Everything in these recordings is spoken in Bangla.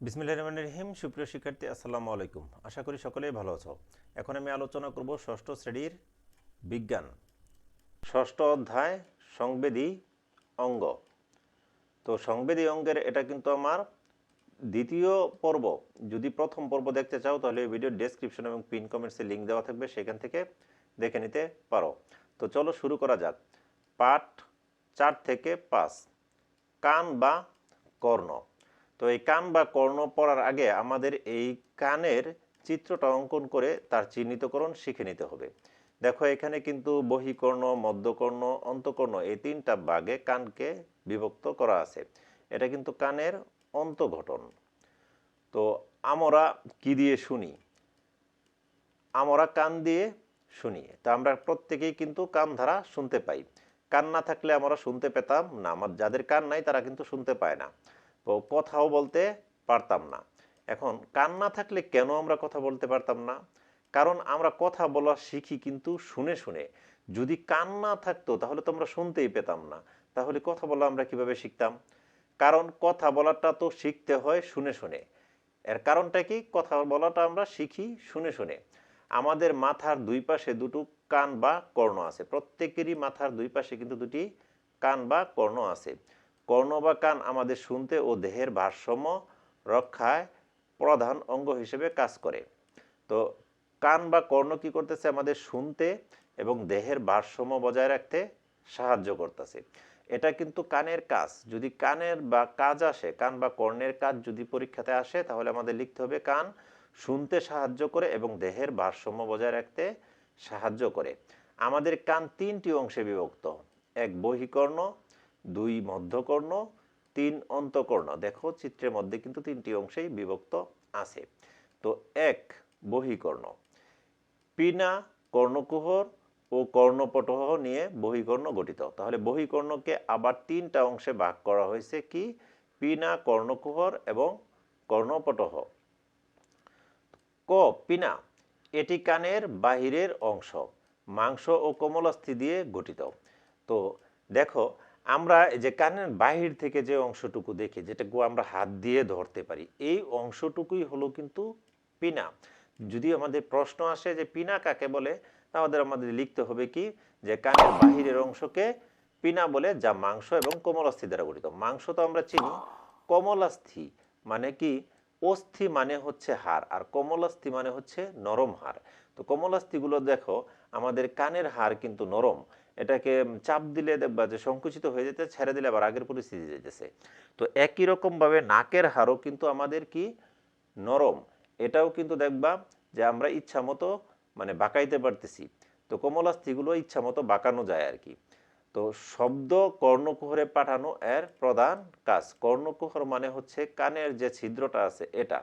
বিসমিল্লাহ রহমান রহিম, সুপ্রিয় শিক্ষার্থী, আসসালামু আলাইকুম। আশা করি সকলেই ভালো আছো। এখন আমি আলোচনা করব ষষ্ঠ শ্রেণির বিজ্ঞান। ষষ্ঠ অধ্যায়, সংবেদী অঙ্গ। তো সংবেদী অঙ্গের এটা কিন্তু আমার দ্বিতীয় পর্ব। যদি প্রথম পর্ব দেখতে চাও, তাহলে এই ভিডিওর ডেসক্রিপশন এবং পিন কমেন্টসে লিঙ্ক দেওয়া থাকবে, সেখান থেকে দেখে নিতে পারো। তো চলো শুরু করা যাক। পাঠ চার থেকে পাঁচ। কান বা কর্ণ। তো এই কান বা কর্ণ পড়ার আগে আমাদের এই কানের চিত্রটা অঙ্কন করে তার চিহ্নিতকরণ শিখে নিতে হবে। দেখো এখানে কিন্তু বহিকর্ণ, মধ্যকর্ণ, অন্তকর্ণ এই তিনটা ভাগে কানকে বিভক্ত করা আছে। এটা কিন্তু কানের অন্তগঠন তো আমরা কি দিয়ে শুনি? আমরা কান দিয়ে শুনি। তা আমরা প্রত্যেকেই কিন্তু কান ধারা শুনতে পাই। কান না থাকলে আমরা শুনতে পেতাম না। আমার যাদের কান নাই তারা কিন্তু শুনতে পায় না। তো কথাও বলতে পারতাম না। এখন কান না থাকলে কেন আমরা কথা বলতে পারতাম না? কারণ আমরা কথা বলা শিখি কিন্তু শুনে শুনে। যদি কান না থাকতো তাহলে তো আমরা শুনতেই পেতাম না। তাহলে কথা বলা আমরা কীভাবে শিখতাম? কারণ কথা বলাটা তো শিখতে হয় শুনে শুনে। এর কারণটা কি? কথা বলাটা আমরা শিখি শুনে শুনে। আমাদের মাথার দুই পাশে দুটো কান বা কর্ণ আছে। প্রত্যেকেরই মাথার দুই পাশে কিন্তু দুটি কান বা কর্ণ আছে। কর্ণ বা কান আমাদের শুনতে ও দেহের ভারসাম্য রক্ষায় প্রধান অঙ্গ হিসেবে কাজ করে। তো কান বা কর্ণ কি করতেছে? আমাদের শুনতে এবং দেহের ভারসাম্য বজায় রাখতে সাহায্য করতেছে। এটা কিন্তু কানের কাজ। যদি কানের বা কাজ আসে, কান বা কর্ণের কাজ যদি পরীক্ষাতে আসে, তাহলে আমাদের লিখতে হবে কান শুনতে সাহায্য করে এবং দেহের ভারসাম্য বজায় রাখতে সাহায্য করে। আমাদের কান তিনটি অংশে বিভক্ত। এক বহিকর্ণ দুই মধ্যকর্ণ, তিন অন্তকর্ণ। দেখো, চিত্রের মধ্যে কিন্তু তিনটি অংশেই বিভক্ত আছে। তো এক বহিকর্ণ। পিনা কর্ণকুহর ও কর্ণপটহ নিয়ে বহিকর্ণ গঠিত। তাহলে বহিকর্ণকে আবার তিনটা অংশে ভাগ করা হয়েছে কি? পিনা কর্ণকুহর এবং কর্ণপটহ। ক, পিনা এটি কানের বাহিরের অংশ, মাংস ও কোমলাস্থি দিয়ে গঠিত। তো দেখো আমরা যে কানের বাহির থেকে যে অংশটুকু দেখি, যেটাকে আমরা হাত দিয়ে ধরতে পারি, এই অংশটুকুই হলো কিন্তু পিনা। যদি আমাদের প্রশ্ন আসে যে পিনা কাকে বলে, তাহলে আমাদের লিখতে হবে কি? যে কানের বাহিরের অংশকে পিনা বলে, যা মাংস এবং কোমলাস্থি দ্বারা গঠিত। মাংস তো আমরা চিনি, কমলাস্থি মানে কি? অস্থি মানে হচ্ছে হাড়, আর কমলাস্থি মানে হচ্ছে নরম হাড়। তো কমলাস্থিগুলো দেখো, আমাদের কানের হাড় কিন্তু নরম। এটাকে চাপ দিলে দেখবা যে সংকুচিত হয়ে যেতে ছেড়ে দিলে আবার আগের পরিস্থিতি যেতেছে। তো একই রকমভাবে নাকের হারও কিন্তু আমাদের কি? নরম। এটাও কিন্তু দেখবা যে আমরা ইচ্ছা মতো মানে বাঁকাইতে পারতেছি। তো কমলাস্থিগুলো ইচ্ছা মতো বাঁকানো যায় আর কি। তো শব্দ কর্ণকুহরে পাঠানো এর প্রধান কাজ। কর্ণকুহর মানে হচ্ছে কানের যে ছিদ্রটা আছে এটা।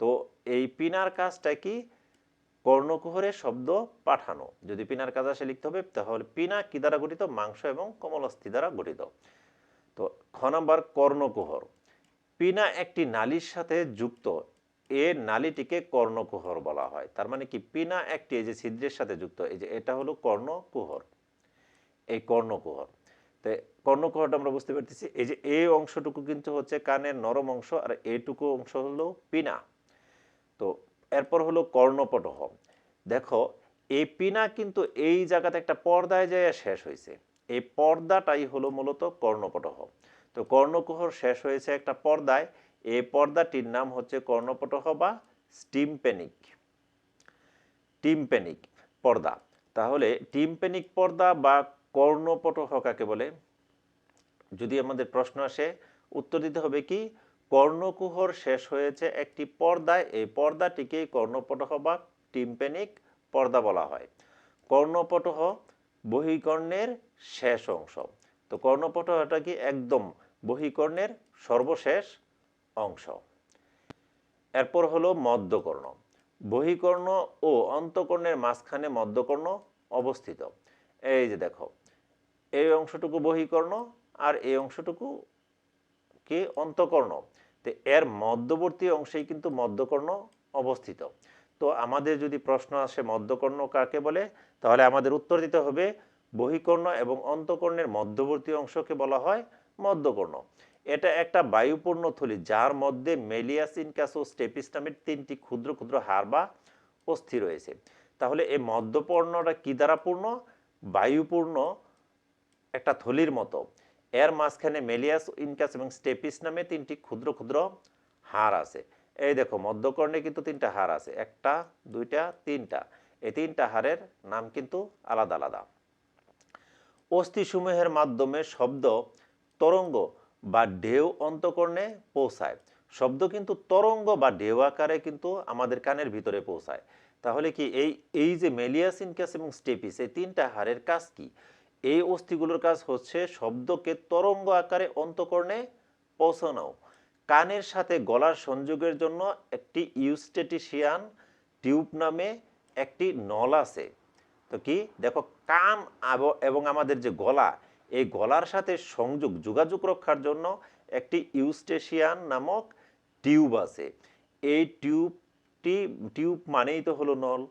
তো এই পিনার কাজটা কি? কর্ণকুহরে শব্দ পাঠানো। যদি পিনার কাজ আসে লিখতে হবে, তাহলে পিনা কি দ্বারা গঠিত? মাংস এবং কমলস্থি দ্বারা গঠিত। তো খ নাম্বার, কর্ণকুহর। পিনা একটি নালীর সাথে যুক্ত। এ নালীটিকে কর্ণকুহর বলা হয়। তার মানে কি? পিনা একটি, এই যে ছিদ্রের সাথে যুক্ত। এই যে এটা হলো কর্ণকুহর। এই কর্ণকুহর। তো কর্ণকুহরটা আমরা বুঝতে পারতেছি, এই যে এই অংশটুকু কিন্তু হচ্ছে কানের নরম অংশ, আর এইটুকু অংশ হলো পিনা। তো এরপর হলো কর্ণপটহ দেখো, এই পিনা কিন্তু এই জায়গাতে একটা পর্দায় যায় শেষ হয়েছে এই পর্দাটাই হলো মূলত কর্ণপটহ তো কর্ণকুহর শেষ হয়েছে একটা পর্দায়। এই পর্দাটির নাম হচ্ছে কর্ণপটহ বা স্টিমপেনিক। টিমপেনিক পর্দা। তাহলে টিমপেনিক পর্দা বা কর্ণপটহ কাকে বলে? যদি আমাদের প্রশ্ন আসে, উত্তর দিতে হবে কি? কর্ণকুহর শেষ হয়েছে একটি পর্দায়। এই পর্দাটিকেই কর্ণপটহ বা টিম্পেনিক পর্দা বলা হয়। কর্ণপটহ বহিকর্ণের শেষ অংশ। তো কর্ণপটহটা কি একদম বহিকর্ণের সর্বশেষ অংশ? এরপর হলো মধ্যকর্ণ। বহিকর্ণ ও অন্তকর্ণের মাঝখানে মধ্যকর্ণ অবস্থিত। এই যে দেখো, এই অংশটুকু বহিকর্ণ আর এই অংশটুকু কি অন্তকর্ণ? তো এর মধ্যবর্তী অংশেই কিন্তু মধ্যকর্ণ অবস্থিত। তো আমাদের যদি প্রশ্ন আসে মধ্যকর্ণ কাকে বলে, তাহলে আমাদের উত্তর দিতে হবে বহিকর্ণ এবং অন্তকর্ণের মধ্যবর্তী অংশকে বলা হয় মধ্যকর্ণ। এটা একটা বায়ুপূর্ণ থলি যার মধ্যে মেলিয়াস ইনকাস ও স্টেপিস নামের তিনটি ক্ষুদ্র ক্ষুদ্র হাড় বা অস্থি রয়েছে। তাহলে এই মধ্যপর্ণটা কি দ্বারা পূর্ণ? বায়ুপূর্ণ একটা থলির মতো। এর মাঝখানে মেলিয়াস, ইনকাস এবং স্টেপিস নামে তিনটি ক্ষুদ্র ক্ষুদ্র হাড় আছে। এই দেখো, মধ্যকর্ণে কিন্তু তিনটা হাড় আছে, একটা, দুইটা, তিনটা। এই তিনটা হাড়ের নাম কিন্তু আলাদা আলাদা। অস্থিসমূহের মাধ্যমে শব্দ তরঙ্গ বা ঢেউ অন্তকর্ণে পৌঁছায়। শব্দ কিন্তু তরঙ্গ বা ঢেউ আকারে কিন্তু আমাদের কানের ভিতরে পৌঁছায়। তাহলে কি এই এই যে মেলিয়াস, ইনকাস এবং স্টেপিস, এই তিনটা হাড়ের কাজ কি? এই অস্থিগুলোর কাজ হচ্ছে শব্দকে তরঙ্গ আকারে অন্তকর্ণে পৌঁছানো। কানের সাথে গলার সংযোগের জন্য একটি ইউস্টেটিশিয়ান টিউব নামে একটি নল আছে। তো কি? দেখো, কান এবং আমাদের যে গলা, এই গলার সাথে সংযোগ, যোগাযোগ রক্ষার জন্য একটি ইউস্টেশিয়ান নামক টিউব আছে। এই টিউবটি টিউব মানেই তো হলো নল।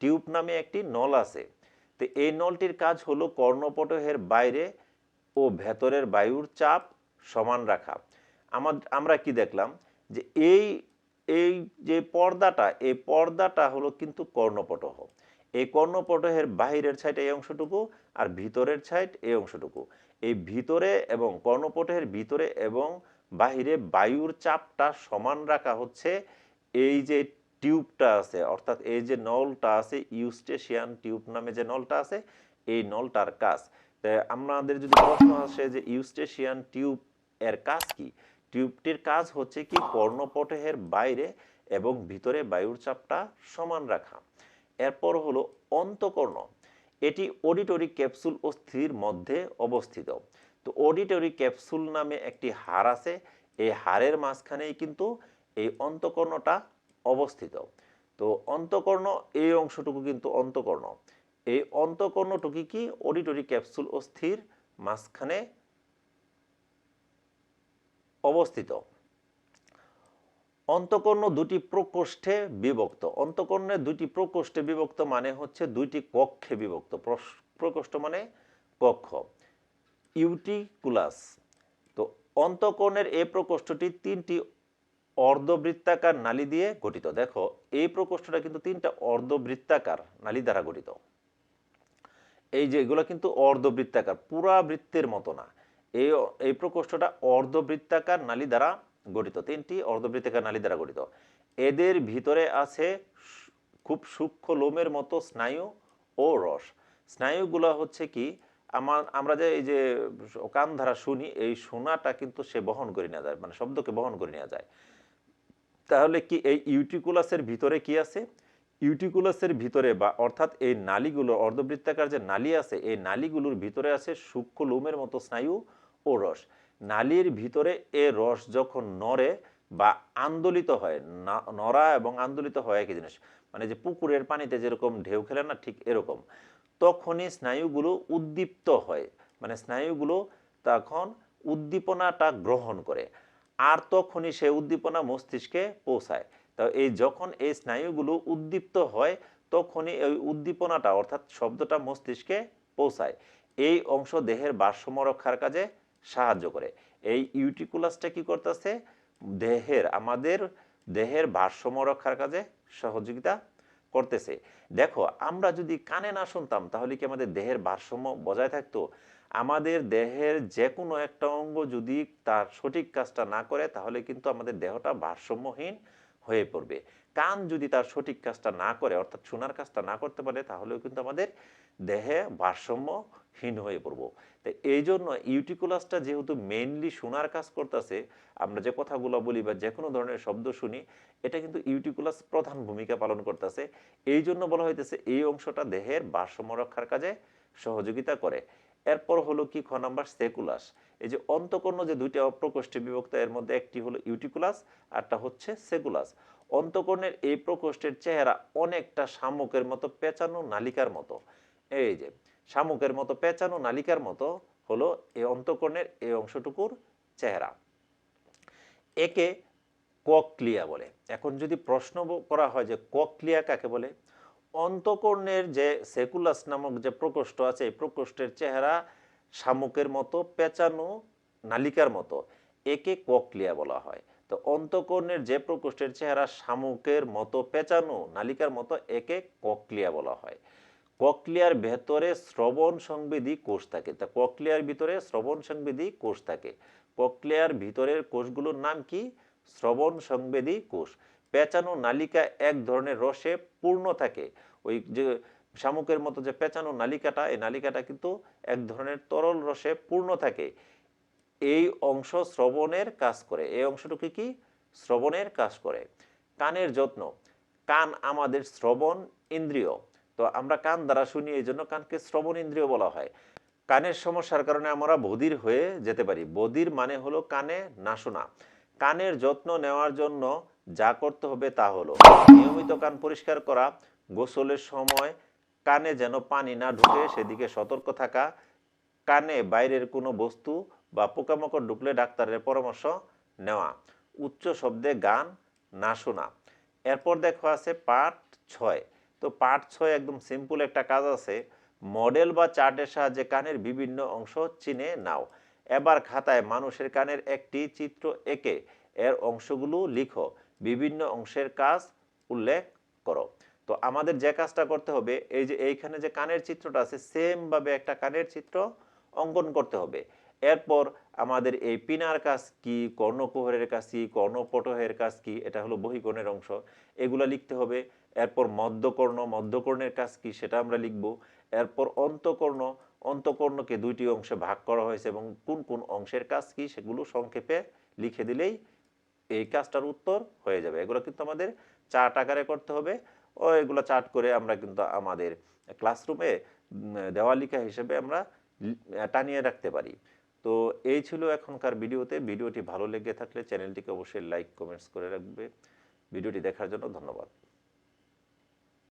টিউব নামে একটি নল আছে। তো এই নলটির কাজ হলো কর্ণপটহের বাইরে ও ভেতরের বায়ুর চাপ সমান রাখা। আমার আমরা কি দেখলাম যে এই এই যে পর্দাটা, এই পর্দাটা হলো কিন্তু কর্ণপটহ। এই কর্ণপটহের বাহিরের সাইড এই অংশটুকু আর ভিতরের ছাইট এই অংশটুকু। এই ভিতরে এবং কর্ণপটহের ভিতরে এবং বাহিরে বায়ুর চাপটা সমান রাখা হচ্ছে এই যে টিউবটা আছে, অর্থাৎ এই যে নলটা আছে, ইউস্টেশিয়ান টিউব নামে যে নলটা আছে, এই নলটার কাজ। আমাদের যদি প্রশ্ন আসে যে ইউস্টেশিয়ান টিউব এর কাজ কি? টিউবটির কাজ হচ্ছে কি কর্ণপটহের বাইরে এবং ভিতরে বায়ুর চাপটা সমান রাখা। এরপর হলো অন্তকর্ণ। এটি অডিটরি ক্যাপসুল অস্থির মধ্যে অবস্থিত। তো অডিটরি ক্যাপসুল নামে একটি হাড় আছে। এই হাড়ের মাঝখানেই কিন্তু এই অন্তকর্ণটা অবস্থিত। তো অন্তকর্ণ, এই অংশটুকু কিন্তু অন্তকর্ণ। এই অন্তকর্ণটুকু কি? অডিটরি ক্যাপসুল অস্থির মাঝখানে অবস্থিত। অন্তকর্ণ দুটি প্রকোষ্ঠে বিভক্ত। অন্তকর্ণের দুটি প্রকোষ্ঠে বিভক্ত মানে হচ্ছে দুইটি কক্ষে বিভক্ত। প্রকোষ্ঠ মানে কক্ষ। ইউটিকুলাস তো অন্তকর্ণের এই প্রকোষ্ঠটি তিনটি অর্ধবৃত্তাকার নালী দিয়ে গঠিত। দেখো, এই প্রকোষ্ঠটা কিন্তু তিনটা অর্ধবৃত্তাকার নালী দ্বারা গঠিত। এই যে, এগুলো কিন্তু অর্ধবৃত্তাকার, পুরা বৃত্তের মতো না। এই এই প্রকোষ্ঠটা অর্ধবৃত্তাকার নালী দ্বারা গঠিত, তিনটি অর্ধবৃত্তাকার নালী দ্বারা গঠিত। এদের ভিতরে আছে খুব সূক্ষ্ম লোমের মতো স্নায়ু ও রস। স্নায়ুগুলো হচ্ছে কি, আমার, আমরা যে, এই যে, কান ধারা শুনি, এই শোনাটা কিন্তু সে বহন করে নেওয়া যায় মানে শব্দকে বহন করে নেওয়া যায়। তাহলে কি এই ইউটিকুলাসের ভিতরে কি আছে? ইউটিকুলাসের ভিতরে বা অর্থাৎ এই নালীগুলো, অর্ধবৃত্তাকার যে নালী আছে, এই নালীগুলোর ভিতরে আছে সূক্ষ্ম লোমের মতো স্নায়ু ও রস। নালীর ভিতরে এ রস যখন নড়ে বা আন্দোলিত হয় নড়া এবং আন্দোলিত হয় একই জিনিস। মানে যে পুকুরের পানিতে যেরকম ঢেউ খেলে না, ঠিক এরকম। তখনই স্নায়ুগুলো উদ্দীপ্ত হয়। মানে স্নায়ুগুলো তখন উদ্দীপনাটা গ্রহণ করে। আর তখনই সে উদ্দীপনা মস্তিষ্কে পৌঁছায়। তো এই যখন এই স্নায়ুগুলো উদ্দীপ্ত হয়, তখনই এই উদ্দীপনাটা অর্থাৎ শব্দটা মস্তিষ্কে পৌঁছায়। এই অংশ দেহের ভারসাম্য রক্ষার কাজে সাহায্য করে। এই ইউটিকুলাসটা কি করতেছে? দেহের, আমাদের দেহের ভারসাম্য রক্ষার কাজে সহযোগিতা করতেছে। দেখো, আমরা যদি কানে না শুনতাম, তাহলে কি আমাদের দেহের ভারসাম্য বজায় থাকতো? আমাদের দেহের যে কোনো একটা অঙ্গ যদি তার সঠিক কাজটা না করে, তাহলে কিন্তু আমাদের দেহটা ভারসাম্যহীন হয়ে পড়বে। কান যদি তার সঠিক কাজটা না করে, অর্থাৎ শোনার কাজটা না করতে পারে, তাহলেও কিন্তু আমাদের দেহে ভারসাম্যহীন হয়ে পড়ব। তো এই জন্য ইউটিকুলাসটা যেহেতু মেইনলি শোনার কাজ করতেছে, আমরা যে কথাগুলো বলি বা যে কোনো ধরনের শব্দ শুনি, এটা কিন্তু ইউটিকুলাস প্রধান ভূমিকা পালন করতেছে। এই জন্য বলা হইতেছে, এই অংশটা দেহের ভারসাম্য রক্ষার কাজে সহযোগিতা করে। এরপর হলো কি, খ নাম্বার সেকুলাস। এই যে অন্তকর্ণ যে দুইটা প্রকোষ্ঠে বিভক্ত, এর মধ্যে একটি হলো ইউটিকুলাস, আরটা হচ্ছে সেকুলাস। অন্তকর্ণের এই প্রকোষ্ঠের চেহারা অনেকটা শামুকের মতো পেঁচানো নালিকার মতো। এই যে শামুকের মতো পেঁচানো নালিকার মতো হলো এই অন্তকর্ণের এই অংশটুকুর চেহারা। একে ককলিয়া বলে। এখন যদি প্রশ্ন করা হয় যে ককলিয়া কাকে বলে? অন্তকর্ণের যে সেকুলাস নামক যে প্রকোষ্ঠ আছে, এই প্রকোষ্ঠের চেহারা শামুকের মতো, পেঁচানো নালিকার মতো, একে ককলিয়া বলা হয়। তো অন্তকর্ণের যে প্রকোষ্ঠের চেহারা শামুকের মতো, পেঁচানো নালিকার মতো, একে ককলিয়া বলা হয়। ককলিয়ার ভেতরে শ্রবণ সংবেদী কোষ থাকে। তা ককলিয়ার ভিতরে শ্রবণ সংবেদী কোষ থাকে। ককলিয়ার ভিতরের কোষগুলোর নাম কি? শ্রবণ সংবেদী কোষ। পেঁচানো নালিকা এক ধরনের রসে পূর্ণ থাকে। ওই যে শামুকের মতো যে পেঁচানো নালিকাটা, এই নালিকাটা কিন্তু এক ধরনের তরল রসে পূর্ণ থাকে। এই অংশ শ্রবণের কাজ করে। এই অংশটুকু কি? শ্রবণের কাজ করে। কানের যত্ন। কান আমাদের শ্রবণ ইন্দ্রিয়। তো আমরা কান দ্বারা শুনি, এই জন্য কানকে শ্রবণ ইন্দ্রিয় বলা হয়। কানের সমস্যার কারণে আমরা বধির হয়ে যেতে পারি। বধির মানে হলো কানে না শোনা। কানের যত্ন নেওয়ার জন্য যা করতে হবে তা হলো নিয়মিত কান পরিষ্কার করা, গোসলের সময় কানে যেন পানি না ঢুকে, সেদিকে সতর্ক থাকা, কানে বাইরের কোনো বস্তু বা পোকামাকড় ঢুকলে ডাক্তারের পরামর্শ নেওয়া, উচ্চ শব্দে গান না শোনা। এরপর দেখো আছে পার্ট ছয়। তো পার্ট ছয় একদম সিম্পল একটা কাজ আছে, মডেল বা চার্টের সাহায্যে কানের বিভিন্ন অংশ চিনে নাও। এবার খাতায় মানুষের কানের একটি চিত্র এঁকে, এর অংশগুলো লিখো। বিভিন্ন অংশের কাজ উল্লেখ করো। তো আমাদের যে কাজটা করতে হবে, এই যে এইখানে যে কানের চিত্রটা আছে সেম ভাবে একটা কানের চিত্র অঙ্কন করতে হবে। এরপর আমাদের এই পিনার কাজ কি, কর্ণকুহরের কাজ কি, কর্ণপটহের কাজ কি, এটা হলো বহিকর্ণের অংশ, এগুলো লিখতে হবে। এরপর মধ্যকর্ণ, মধ্যকর্ণের কাজ কি, সেটা আমরা লিখব। এরপর অন্তকর্ণ, অন্তকর্ণকে দুইটি অংশে ভাগ করা হয়েছে এবং কোন কোন অংশের কাজ কি, সেগুলো সংক্ষেপে লিখে দিলেই এই কাজটার উত্তর হয়ে যাবে। এগুলো কিন্তু আমাদের চার্ট আকারে করতে হবে। ও এগুলো চার্ট করে আমরা কিন্তু আমাদের ক্লাসরুমে দেওয়ালিকা হিসেবে আমরা টানিয়ে রাখতে পারি। তো এই ছিল এখনকার ভিডিওতে। ভিডিওটি ভালো লেগে থাকলে চ্যানেলটিকে অবশ্যই লাইক কমেন্টস করে রাখবে। ভিডিওটি দেখার জন্য ধন্যবাদ।